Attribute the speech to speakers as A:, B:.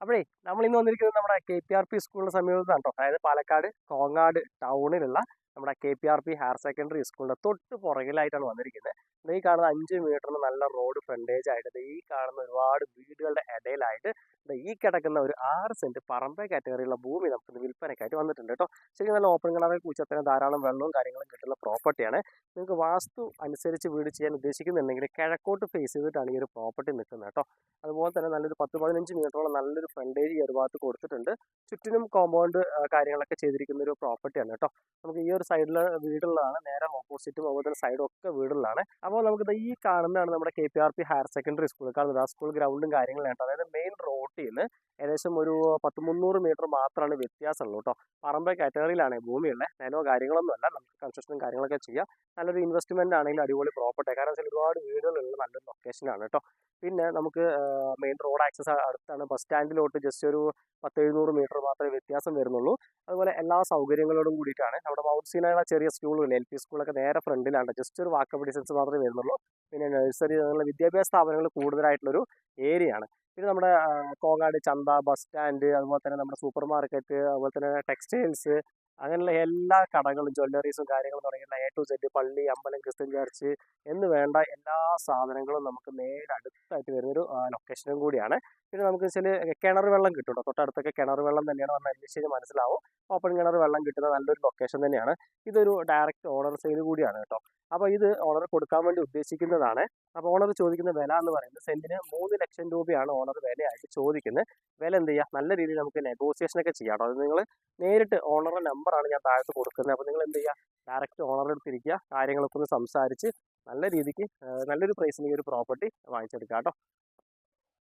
A: അപ്പോഴേ നമ്മൾ ഇന്ന് വന്നിരിക്കുന്നത് നമ്മുടെ കെ പി ആർ പി സ്കൂളിന് സമീപത്താണ് കേട്ടോ അതായത് പാലക്കാട് കോങ്ങാട് ടൗണിലുള്ള നമ്മുടെ K P R P higher secondary സ്കൂളിന്റെ തൊട്ട് പുറകിലായിട്ടാണ് വന്നിരിക്കുന്നത്. ഈ കാണുന്ന അഞ്ച് മീറ്ററിന് നല്ല റോഡ് ഫ്രണ്ടേജ് ആയിട്ട് ഈ കാണുന്ന ഒരുപാട് വീടുകളുടെ ഇടയിലായിട്ട് ഈ കിടക്കുന്ന ഒരു ആറ് സെന്റ് പറമ്പ കാറ്റഗറിയുള്ള ഭൂമി നമുക്ക് വിൽപ്പനയ്ക്കായിട്ട് വന്നിട്ടുണ്ട് കേട്ടോ. ശരിക്കും നല്ല ഓപ്പൺ കിണറിൽ കുച്ചത്തിന് ധാരാളം വെള്ളവും കാര്യങ്ങളും കിട്ടുന്ന പ്രോപ്പർട്ടിയാണ് നിങ്ങൾക്ക് വാസ്തു അനുസരിച്ച് വീട് ചെയ്യാൻ ഉദ്ദേശിക്കുന്നുണ്ടെങ്കിൽ കിഴക്കോട്ട് ഫേസ് ചെയ്തിട്ടാണ് ഈ ഒരു പ്രോപ്പർട്ടി നിൽക്കുന്നത് കേട്ടോ. അതുപോലെ തന്നെ നല്ലൊരു പത്ത് പതിനഞ്ച് മീറ്ററോളം നല്ലൊരു ഫ്രണ്ടേജ് ഈ ഒരു ഭാഗത്ത് കൊടുത്തിട്ടുണ്ട്. ചുറ്റിനും കോമ്പൗണ്ട് കാര്യങ്ങളൊക്കെ ചെയ്തിരിക്കുന്ന ഒരു പ്രോപ്പർട്ടിയാണ് കേട്ടോ. നമുക്ക് ഈ ഒരു സൈഡിൽ വീടുകളാണ് നേരെ ഓപ്പോസിറ്റ് അതുപോലെ സൈഡൊക്കെ വീടുകളാണ് അപ്പോൾ നമുക്ക് ഈ കാണുന്നതാണ് നമ്മുടെ K P R P higher secondary school ആ സ്കൂൾ ഗ്രൗണ്ടും കാര്യങ്ങളും കേട്ടോ. അതായത് മെയിൻ റോട്ടിൽ നിന്ന് ഏകദേശം ഒരു പത്ത് മുന്നൂറ് മീറ്റർ മാത്രമാണ് വ്യത്യാസമുള്ളൂ കേട്ടോ. പറമ്പ കാറ്റഗറിയിലാണ് ഭൂമിയുള്ളത് നിലവോ കാര്യങ്ങളൊന്നും അല്ല. നമുക്ക് കൺസ്ട്രക്ഷനും കാര്യങ്ങളൊക്കെ ചെയ്യാം. നല്ലൊരു ഇൻവെസ്റ്റ്മെന്റ് ആണെങ്കിലും അടിപൊളി പ്രോപ്പർട്ടി കാരണം വെച്ചാൽ ഒരുപാട് വീടുകളുള്ള നല്ലൊരു ലൊക്കേഷനാണ് കേട്ടോ. പിന്നെ നമുക്ക് മെയിൻ റോഡ് ആക്സസ് അടുത്താണ് ബസ് സ്റ്റാൻഡിലോട്ട് ജസ്റ്റ് ഒരു പത്ത് എഴുന്നൂറ് മീറ്റർ മാത്രമേ വ്യത്യാസം വരുന്നുള്ളൂ. അതുപോലെ എല്ലാ സൗകര്യങ്ങളോടും കൂടിയിട്ടാണ് നമ്മുടെ മൗണ്ട് സീനായുള്ള ചെറിയ സ്കൂളുകൾ എൽ പി സ്കൂളൊക്കെ നേരെ ഫ്രണ്ടിലാണ് ജസ്റ്റ് ഒരു വാക്കപ്പ് ഡിസ്റ്റൻസ് മാത്രമേ വരുന്നുള്ളൂ. പിന്നെ നഴ്സറി അങ്ങനെയുള്ള വിദ്യാഭ്യാസ സ്ഥാപനങ്ങൾ കൂടുതലായിട്ടുള്ളൊരു ഏരിയയാണ് പിന്നെ നമ്മുടെ കോങ്ങാട് ചന്ത ബസ് സ്റ്റാൻഡ് അതുപോലെ തന്നെ നമ്മുടെ സൂപ്പർ മാർക്കറ്റ് അതുപോലെ തന്നെ ടെക്സ്റ്റൈൽസ് അങ്ങനെയുള്ള എല്ലാ കടകളും ജ്വല്ലറീസും കാര്യങ്ങളും തുടങ്ങിയുള്ള എ ടു സെഡ് പള്ളി അമ്പലം ക്രിസ്ത്യൻ ചർച്ച് എന്ന് വേണ്ട എല്ലാ സാധനങ്ങളും നമുക്ക് നേരെ അടുത്തായിട്ട് വരുന്നൊരു ലൊക്കേഷനും കൂടിയാണ്. പിന്നെ നമുക്ക് വെച്ചാൽ കിണർ വെള്ളം കിട്ടും കേട്ടോ തൊട്ടടുത്തൊക്കെ കിണർ വെള്ളം തന്നെയാണ് നമ്മൾ അന്വേഷിച്ച് മനസ്സിലാവും. ഓപ്പൺ കിണർ വെള്ളം കിട്ടുന്ന നല്ലൊരു ലൊക്കേഷൻ തന്നെയാണ്. ഇതൊരു ഡയറക്റ്റ് ഓണർ സെയിൽ കൂടിയാണ് കേട്ടോ അപ്പോൾ ഇത് ഓണർ കൊടുക്കാൻ വേണ്ടി ഉദ്ദേശിക്കുന്നതാണ്. അപ്പോൾ ഓണർ ചോദിക്കുന്ന വില എന്ന് പറയുന്നത് സെന്റിന് മൂന്ന് ലക്ഷം രൂപയാണ് ഓണർ വിലയായിട്ട് ചോദിക്കുന്നത്. വില എന്ത് ചെയ്യുക നല്ല രീതിയിൽ നമുക്ക് നെഗോസിയേഷൻ ഒക്കെ ചെയ്യാം അത് നിങ്ങൾ നേരിട്ട് ഓണറുടെ നമ്പറാണ് ഞാൻ താഴത്ത് കൊടുക്കുന്നത്. അപ്പോൾ നിങ്ങൾ എന്ത് ചെയ്യുക ഡയറക്റ്റ് ഓണറുടെ അടുത്തിരിക്കുക കാര്യങ്ങളൊക്കെ ഒന്ന് സംസാരിച്ച് നല്ല രീതിക്ക് നല്ലൊരു പ്രൈസിന് ഈ ഒരു പ്രോപ്പർട്ടി വാങ്ങിച്ചെടുക്കാം കേട്ടോ